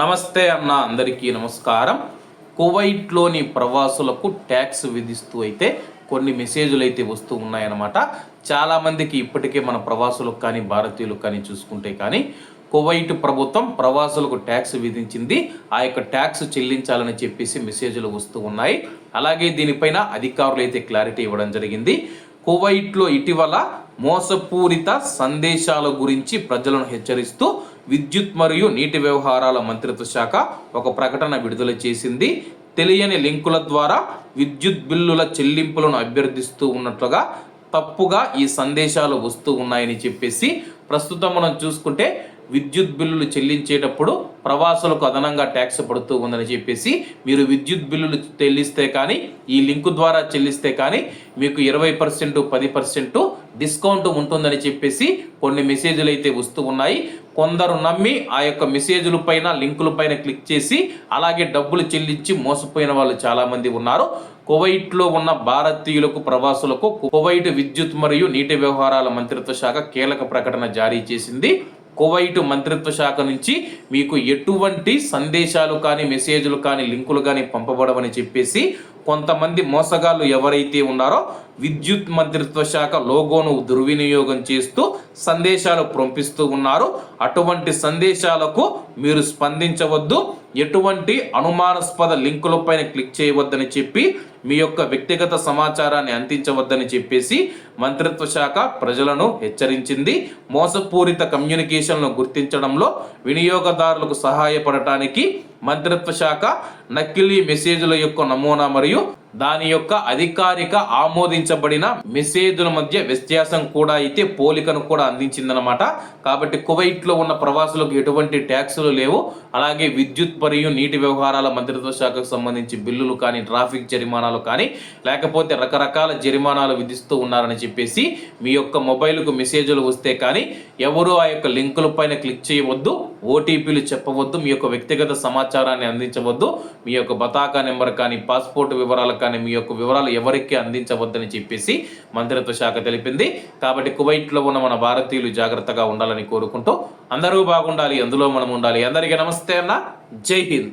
నమస్తే అన్న అందరికీ నమస్కారం. కువైట్లోని ప్రవాసులకు ట్యాక్స్ విధిస్తూ అయితే కొన్ని మెసేజ్లు అయితే వస్తూ ఉన్నాయన్నమాట. చాలామందికి ఇప్పటికే మన ప్రవాసులకు కానీ భారతీయులకు కానీ చూసుకుంటే కానీ కువైట్ ప్రభుత్వం ప్రవాసులకు ట్యాక్స్ విధించింది. ఆ యొక్క ట్యాక్స్ చెల్లించాలని చెప్పేసి మెసేజ్లు వస్తూ ఉన్నాయి. అలాగే దీనిపైన అధికారులు అయితే క్లారిటీ ఇవ్వడం జరిగింది. కువైట్లో ఇటీవల మోసపూరిత సందేశాల గురించి ప్రజలను హెచ్చరిస్తూ విద్యుత్ మరియు నీటి వ్యవహారాల మంత్రిత్వ శాఖ ఒక ప్రకటన విడుదల చేసింది. తెలియని లింకుల ద్వారా విద్యుత్ బిల్లుల చెల్లింపులను అభ్యర్థిస్తూ ఉన్నట్లుగా తప్పుగా ఈ సందేశాలు వస్తూ ఉన్నాయని చెప్పేసి ప్రస్తుతం మనం చూసుకుంటే విద్యుత్ బిల్లులు చెల్లించేటప్పుడు ప్రవాసులకు అదనంగా ట్యాక్స్ పడుతూ ఉందని చెప్పేసి మీరు విద్యుత్ బిల్లులు చెల్లిస్తే కానీ ఈ లింకు ద్వారా చెల్లిస్తే కానీ మీకు ఇరవై పర్సెంట్ పది పర్సెంట్ డిస్కౌంట్ ఉంటుందని చెప్పేసి కొన్ని మెసేజ్లు అయితే వస్తూ ఉన్నాయి. కొందరు నమ్మి ఆ యొక్క మెసేజ్ల పైన లింకుల పైన క్లిక్ చేసి అలాగే డబ్బులు చెల్లించి మోసపోయిన వాళ్ళు చాలామంది ఉన్నారు. కువైట్లో ఉన్న భారతీయులకు ప్రవాసులకు కువైట్ విద్యుత్ మరియు నీటి వ్యవహారాల మంత్రిత్వ శాఖ కీలక ప్రకటన జారీ చేసింది. కువైట్ మంత్రిత్వ శాఖ నుంచి మీకు ఎటువంటి సందేశాలు కానీ మెసేజ్లు కానీ లింకులు కానీ పంపబడవని చెప్పేసి కొంతమంది మోసగాళ్ళు ఎవరైతే ఉన్నారో విద్యుత్ మంత్రిత్వ శాఖ లోగోను దుర్వినియోగం చేస్తూ సందేశాలు పంపిస్తూ ఉన్నారు. అటువంటి సందేశాలకు మీరు స్పందించవద్దు. ఎటువంటి అనుమానాస్పద లింకులపైన క్లిక్ చేయవద్దని చెప్పి మీ యొక్క వ్యక్తిగత సమాచారాన్ని అందించవద్దని చెప్పేసి మంత్రిత్వ శాఖ ప్రజలను హెచ్చరించింది. మోసపూరిత కమ్యూనికేషన్లను గుర్తించడంలో వినియోగదారులకు సహాయపడటానికి మంత్రిత్వ శాఖ నకిలీ మెసేజ్ల యొక్క నమూనా మరియు దాని యొక్క అధికారిక ఆమోదించబడిన మెసేజ్ల మధ్య వ్యత్యాసం కూడా అయితే పోలికను కూడా అందించిందనమాట కాబట్టి కువైట్లో ఉన్న ప్రవాసులకు ఎటువంటి ట్యాక్సులు లేవు. అలాగే విద్యుత్ మరియు నీటి వ్యవహారాల మంత్రిత్వ శాఖకు సంబంధించి బిల్లులు కానీ ట్రాఫిక్ జరిమానాలు కానీ లేకపోతే రకరకాల జరిమానాలు విధిస్తూ ఉన్నారని చెప్పేసి మీ యొక్క మొబైల్కు మెసేజ్లు వస్తే కానీ ఎవరు ఆ యొక్క లింకుల పైన క్లిక్ చేయవద్దు ఓటీపీలు చెప్పవద్దు మీ యొక్క వ్యక్తిగత సమాచారాన్ని అందించవద్దు మీ యొక్క బతాకా నెంబర్ కానీ పాస్పోర్ట్ వివరాలు కానీ మీ యొక్క వివరాలు ఎవరికి అందించవద్దని చెప్పేసి మంత్రిత్వ శాఖ తెలిపింది. కాబట్టి కువైట్లో ఉన్న మన భారతీయులు జాగ్రత్తగా ఉండాలని కోరుకుంటూ అందరూ బాగుండాలి అందులో మనం ఉండాలి. అందరికీ నమస్తే అన్న. జై హింద్.